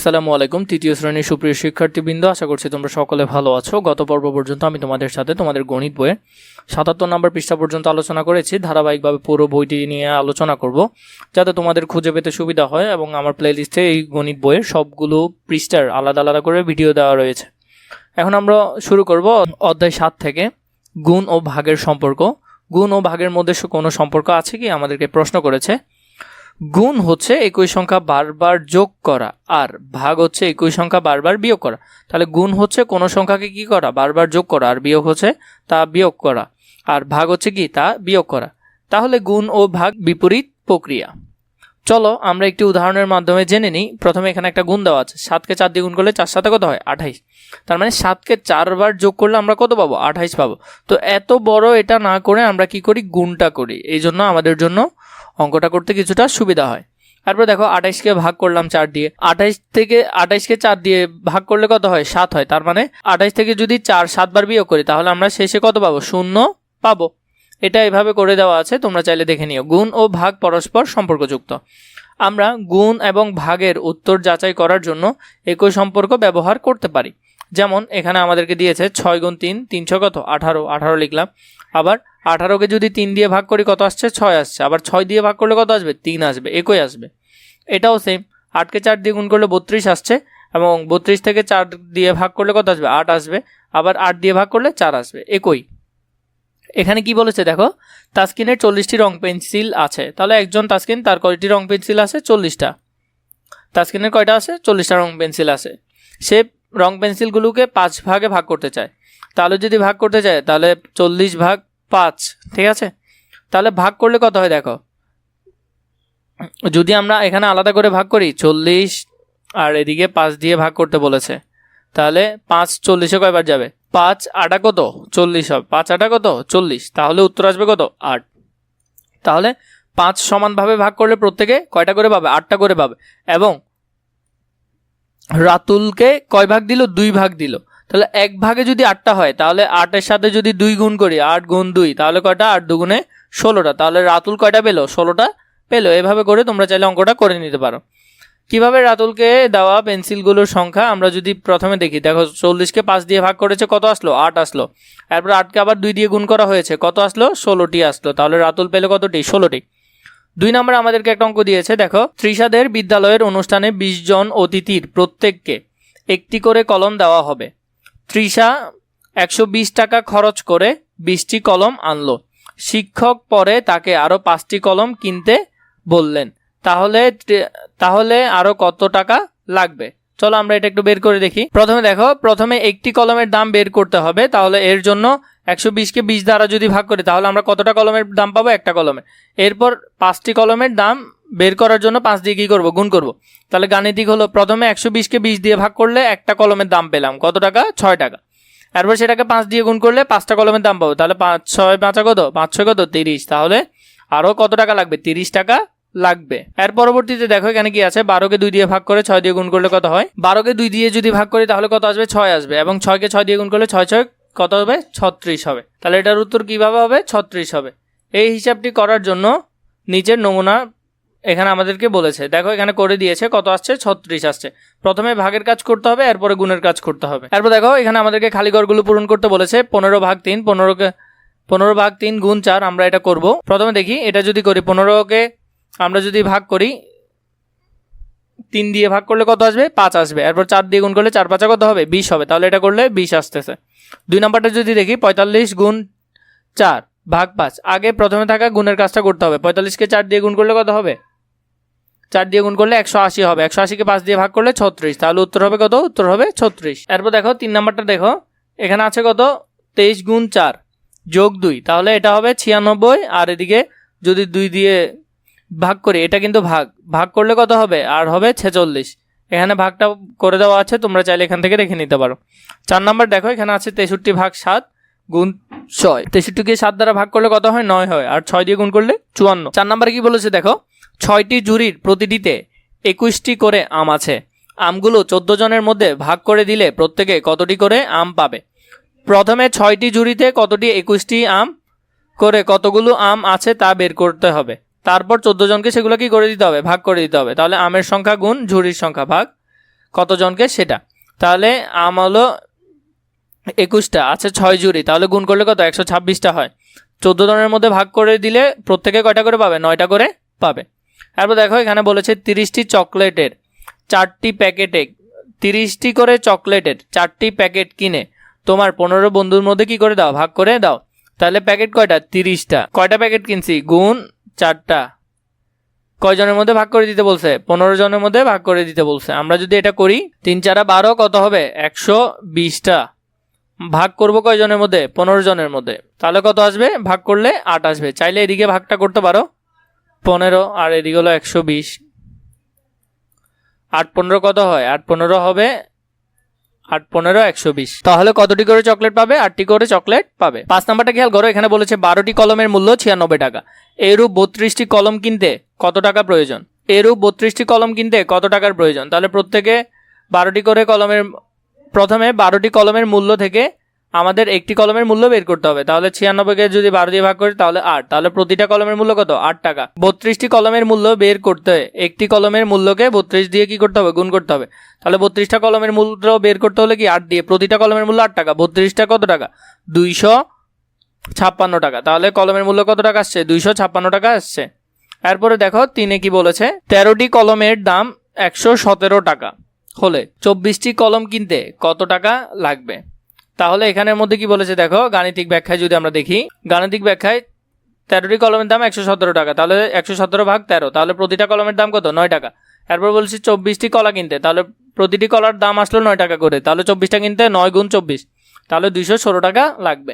আসসালামু আলাইকুম, তৃতীয় শ্রেণির সুপ্রিয় শিক্ষার্থীবৃন্দ, আশা করছি তোমরা সকলে ভালো আছো। গত পর্ব পর্যন্ত আমি তোমাদের সাথে তোমাদের গণিত বইয়ের সাতাত্তর নম্বর পৃষ্ঠা পর্যন্ত আলোচনা করেছি। ধারাবাহিকভাবে পুরো বইটি নিয়ে আলোচনা করব, যাতে তোমাদের খুঁজে পেতে সুবিধা হয় এবং আমার প্লেলিস্টে এই গণিত বইয়ের সবগুলো পৃষ্ঠার আলাদা আলাদা করে ভিডিও দেওয়া রয়েছে। এখন আমরা শুরু করব অধ্যায় সাত থেকে গুণ ও ভাগের সম্পর্ক। গুণ ও ভাগের মধ্যে কোনো সম্পর্ক আছে কি? আমাদেরকে প্রশ্ন করেছে গুণ হচ্ছে একই সংখ্যা বারবার যোগ করা, আর ভাগ হচ্ছে একই সংখ্যা বারবার বিয়োগ করা। তাহলে গুণ হচ্ছে কোনো সংখ্যাকে কি করা? বারবার যোগ করা, আর বিয়োগ হচ্ছে তা বিয়োগ করা। আর ভাগ হচ্ছে কি? তা বিয়োগ করা। তাহলে গুণ ও ভাগ বিপরীত প্রক্রিয়া। চলো আমরা একটি উদাহরণের মাধ্যমে জেনে নিই। প্রথমে এখানে একটা গুণ দেওয়া আছে। সাতকে চার দিয়ে গুণ করলে চার সাথে কত হয়? আঠাইশ। তার মানে সাতকে চারবার যোগ করলে আমরা কত পাবো? আঠাইশ পাবো। তো এত বড় এটা না করে আমরা কি করি? গুণটা করি। এই জন্য আমাদের জন্য অঙ্কটা করতে কিছুটা সুবিধা হয়। তারপর দেখো আঠাইশকে ভাগ করলাম চার দিয়ে। আঠাইশ থেকে, আঠাইশকে চার দিয়ে ভাগ করলে কত হয়? সাত হয়। তার মানে আঠাইশ থেকে যদি চার সাতবার বিয়োগ করি, তাহলে আমরা শেষে কত পাবো? শূন্য পাবো। এটা এভাবে করে দেওয়া আছে, তোমরা চাইলে দেখে নিও। গুণ ও ভাগ পরস্পর সম্পর্কযুক্ত। আমরা গুণ এবং ভাগের উত্তর যাচাই করার জন্য একই সম্পর্ক ব্যবহার করতে পারি। যেমন এখানে আমাদেরকে দিয়েছে ছয় গুণ তিন, তিনশো কত? আঠারো। আঠারো লিখলাম। আবার আঠারোকে যদি তিন দিয়ে ভাগ করি, কত আসছে? ছয় আসছে। আবার ছয় দিয়ে ভাগ করলে কত আসবে? তিন আসবে, একই আসবে। এটাও সেম আটকে চার দিয়ে গুণ করলে বত্রিশ আসছে এবং বত্রিশ থেকে চার দিয়ে ভাগ করলে কত আসবে? আট আসবে। আবার আট দিয়ে ভাগ করলে চার আসবে, একই। এখানে কি বলেছে দেখো? তাস্কিনের চল্লিশটি রং পেন্সিল আছে। তাহলে একজন তাস্কিন, তার কয়টি রং পেন্সিল আছে? চল্লিশটা। তাস্কিনের কয়টা আছে? চল্লিশটা রং পেন্সিল আছে। সে রং পেন্সিলগুলোকে পাঁচ ভাগে ভাগ করতে চায়। তাহলে যদি ভাগ করতে চায়, তাহলে চল্লিশ ভাগ পাঁচ, ঠিক আছে? তাহলে ভাগ করলে কত হয় দেখো? যদি আমরা এখানে আলাদা করে ভাগ করি, চল্লিশ আর এদিকে পাঁচ দিয়ে ভাগ করতে বলেছে, তাহলে পাঁচ চল্লিশে কয়বার যাবে? পাঁচ আটা কত? চল্লিশ হবে। পাঁচ আটা কত? চল্লিশ। তাহলে উত্তর আসবে কত? আট। তাহলে পাঁচ সমানভাবে ভাগ করলে প্রত্যেকে কয়টা করে পাবে? আটটা করে পাবে। এবং রাতুলকে কয় ভাগ দিল? দুই ভাগ দিল। তাহলে এক ভাগে যদি আটটা হয়, তাহলে আটের সাথে যদি দুই গুণ করি, আট গুণ দুই, তাহলে কয়টা? আট দুগুণে ষোলোটা। তাহলে রাতুল কয়টা পেল? ষোলোটা পেল। এভাবে করে তোমরা চাইলে অঙ্কটা করে নিতে পারো। কীভাবে রাতুলকে দেওয়া পেন্সিলগুলোর সংখ্যা? আমরা যদি প্রথমে দেখি, দেখো চল্লিশকে পাঁচ দিয়ে ভাগ করেছে, কত আসলো? আট আসলো। তারপর আটকে আবার দুই দিয়ে গুণ করা হয়েছে, কত আসলো? ষোলোটি আসলো। তাহলে রাতুল পেলে কতটি? ষোলোটি। দুই নম্বরে আমাদেরকে একটা অঙ্ক দিয়েছে, দেখো, ত্রিশাদের বিদ্যালয়ের অনুষ্ঠানে বিশ জন অতিথির প্রত্যেককে একটি করে কলম দেওয়া হবে। ত্রিশা, একশো বিশ টাকা খরচ করে বিশটি কলম আনলো। শিক্ষক পরে তাকে আরও পাঁচটি কলম কিনতে বললেন। তাহলে তাহলে আরও কত টাকা লাগবে? চলো আমরা এটা একটু বের করে দেখি। প্রথমে দেখো, প্রথমে একটি কলমের দাম বের করতে হবে, তাহলে এর জন্য একশো বিশকে বিশ দ্বারা যদি ভাগ করি, তাহলে আমরা কতটা কলমের দাম পাবো? একটা কলমে। এরপর পাঁচটি কলমের দাম বের করার জন্য পাঁচ দিয়ে কী করব? গুণ করব। তাহলে গাণিতিক হলো প্রথমে একশো বিশকে বিশ দিয়ে ভাগ করলে একটা কলমের দাম পেলাম। কত টাকা? ছয় টাকা। এরপর সেটাকে পাঁচ দিয়ে গুণ করলে পাঁচটা কলমের দাম পাবো। তাহলে পাঁচ ছয় পাঁচা কত? পাঁচ ছয় কত? তিরিশ। তাহলে আরও কত টাকা লাগবে? তিরিশ টাকা লাগবে। এর পরবর্তীতে দেখো এখানে কি আছে? বারোকে দুই দিয়ে ভাগ করে ছয় দিয়ে গুণ করলে কত হয়? বারোকে দুই দিয়ে যদি ভাগ করি তাহলে কত আসবে? ছয় আসবে। এবং ছয়কে ছয় দিয়ে গুণ করলে ছয় ছয় কত হবে? ছত্রিশ হবে। তাহলে এটার উত্তর কীভাবে হবে? ছত্রিশ হবে। এই হিসাবটি করার জন্য নিচের নমুনা এখানে আমাদেরকে বলেছে, দেখো এখানে করে দিয়েছে, কত আসছে? ছত্রিশ আসছে। প্রথমে ভাগের কাজ করতে হবে, এরপরে গুণের কাজ করতে হবে। এরপর দেখো, এখানে আমাদেরকে খালি ঘরগুলো পূরণ করতে বলেছে, পনেরো ভাগ তিন পনেরোকে পনেরো ভাগ তিন গুণ চার, আমরা এটা করব। প্রথমে দেখি, এটা যদি করি, পনেরোকে আমরা যদি ভাগ করি, তিন দিয়ে ভাগ করলে কত আসবে? পাঁচ আসবে। এরপর চার দিয়ে গুণ করলে চার পাঁচা কত হবে? বিশ হবে। তাহলে এটা করলে বিশ আসতেছে। দুই নম্বরটা যদি দেখি, পঁয়তাল্লিশ গুণ চার ভাগ পাঁচ। আগে প্রথমে থাকা গুণের কাজটা করতে হবে। পঁয়তাল্লিশকে চার দিয়ে গুণ করলে কত হবে? চার দিয়ে গুণ করলে একশো আশি হবে। একশো আশিকে পাঁচ দিয়ে ভাগ করলে ছত্রিশ। তাহলে উত্তর হবে কত? উত্তর হবে ছত্রিশ। এরপর দেখো, তিন নাম্বারটা দেখো। এখানে আছে কত? তেইশ গুণ চার যোগ দুই। তাহলে এটা হবে ছিয়ানব্বই। আর এদিকে যদি দুই দিয়ে ভাগ করি, এটা কিন্তু ভাগ। ভাগ করলে কত হবে? আর হবে ছেচল্লিশ। এখানে ভাগটা করে দেওয়া আছে, তোমরা চাইলে এখান থেকে রেখে নিতে পারো। চার নাম্বার দেখো, এখানে আছে তেষট্টি ভাগ সাত গুণ ছয়। তেষট্টিকে সাত দ্বারা ভাগ করলে কত হয়? নয় হয়। আর ছয় দিয়ে গুণ করলে চুয়ান্ন। চার নাম্বারে কি বলেছে দেখো? ছয়টি জুরির প্রতিটিতে একুশটি করে আম আছে। আমগুলো চোদ্দ জনের মধ্যে ভাগ করে দিলে প্রত্যেকে কতটি করে আম পাবে? প্রথমে ছয়টি জুরিতে কতটি একুশটি আম করে কতগুলো আম আছে তা বের করতে হবে। তারপর চোদ্দ জনকে সেগুলো কি করে দিতে হবে? ভাগ করে দিতে হবে। তাহলে আমের সংখ্যা গুণ ঝুড়ির সংখ্যা ভাগ কতজনকে সেটা। তাহলে আম হলো একুশটা, আছে ছয় জুড়ি তাহলে গুণ করলে কত? একশো ছাব্বিশটা হয়। চোদ্দ জনের মধ্যে ভাগ করে দিলে প্রত্যেকে কয়টা করে পাবে? নয়টা করে পাবে। তারপর দেখো এখানে বলেছে তিরিশটি চকলেটের, চারটি প্যাকেটে, তিরিশটি করে চকলেটের, চারটি প্যাকেট কিনে। তোমার পনেরো বন্ধুর মধ্যে কি করে দাও? ভাগ করে দাও। তাহলে প্যাকেট কয়টা? তিরিশটা। কয়টা প্যাকেট কিনছি? গুণ চারটা। কয়জনের মধ্যে ভাগ করে দিতে বলছে? পনেরো জনের মধ্যে ভাগ করে দিতে বলছে। আমরা যদি এটা করি, তিন, চারা, বারো কত হবে? একশো বিশটা। ভাগ করব কয়জনের মধ্যে? পনেরো জনের মধ্যে। তাহলে কত আসবে? ভাগ করলে আট আসবে। চাইলে এদিকে ভাগটা করতে পারো। পনেরো আর এদিকে হলো একশো বিশ। আট পনেরো কত হয়? আট পনেরো হবে, আট পনেরো, একশো বিশ। তাহলে কতটি করে চকলেট পাবে? আটটি করে চকলেট পাবে। পাঁচ নাম্বারটা খেয়াল করো, এখানে বলেছে বারোটি কলমের মূল্য ছিয়ানব্বই টাকা। এরূপ বত্রিশটি কলম কিনতে কত টাকা প্রয়োজন? এরূপ বত্রিশটি কলম কিনতে কত টাকার প্রয়োজন? তাহলে প্রত্যেকে বারোটি করে কলমের, প্রথমে বারোটি কলমের মূল্য থেকে আমাদের একটি কলমের মূল্য বের করতে হবে। তাহলে ছিয়ানব্বইকে যদি বারো দিয়ে ভাগ করি, তাহলে আট। তাহলে প্রতিটা কলমের মূল্য কত? আট টাকা। বত্রিশটি কলমের মূল্য বের করতে, একটি কলমের মূল্যকে বত্রিশ দিয়ে কি করতে হবে? গুণ করতে হবে। তাহলে বত্রিশটা কলমের মূল্য বের করতে হলে কি আট দিয়ে? প্রতিটা কলমের মূল্য আট টাকা। বত্রিশটা কত টাকা? দুইশো ছাপ্পান্ন টাকা। তাহলে কলমের মূল্য কত টাকা আসছে? দুইশো ছাপ্পান্ন টাকা আসছে। এরপরে দেখো, তিনে কি বলেছে? তেরোটি কলমের দাম একশো সতেরো টাকা। হলে চব্বিশটি কলম কিনতে কত টাকা লাগবে? তাহলে এখানের মধ্যে কি বলেছে দেখো, গাণিতিক ব্যাখ্যায় যদি আমরা দেখি, গাণিতিক ব্যাখ্যায় তেরোটি কলমের দাম একশো সতেরো টাকা, তাহলে একশো সতেরো ভাগ তেরো, তাহলে প্রতিটা কলমের দাম কত? নয় টাকা। এরপর বলছি চব্বিশটি কলা কিনতে, তাহলে প্রতিটি কলার দাম আসলো নয় টাকা করে, তাহলে চব্বিশটা কিনতে নয় গুণ চব্বিশ, তাহলে দুইশো ষোলো টাকা লাগবে।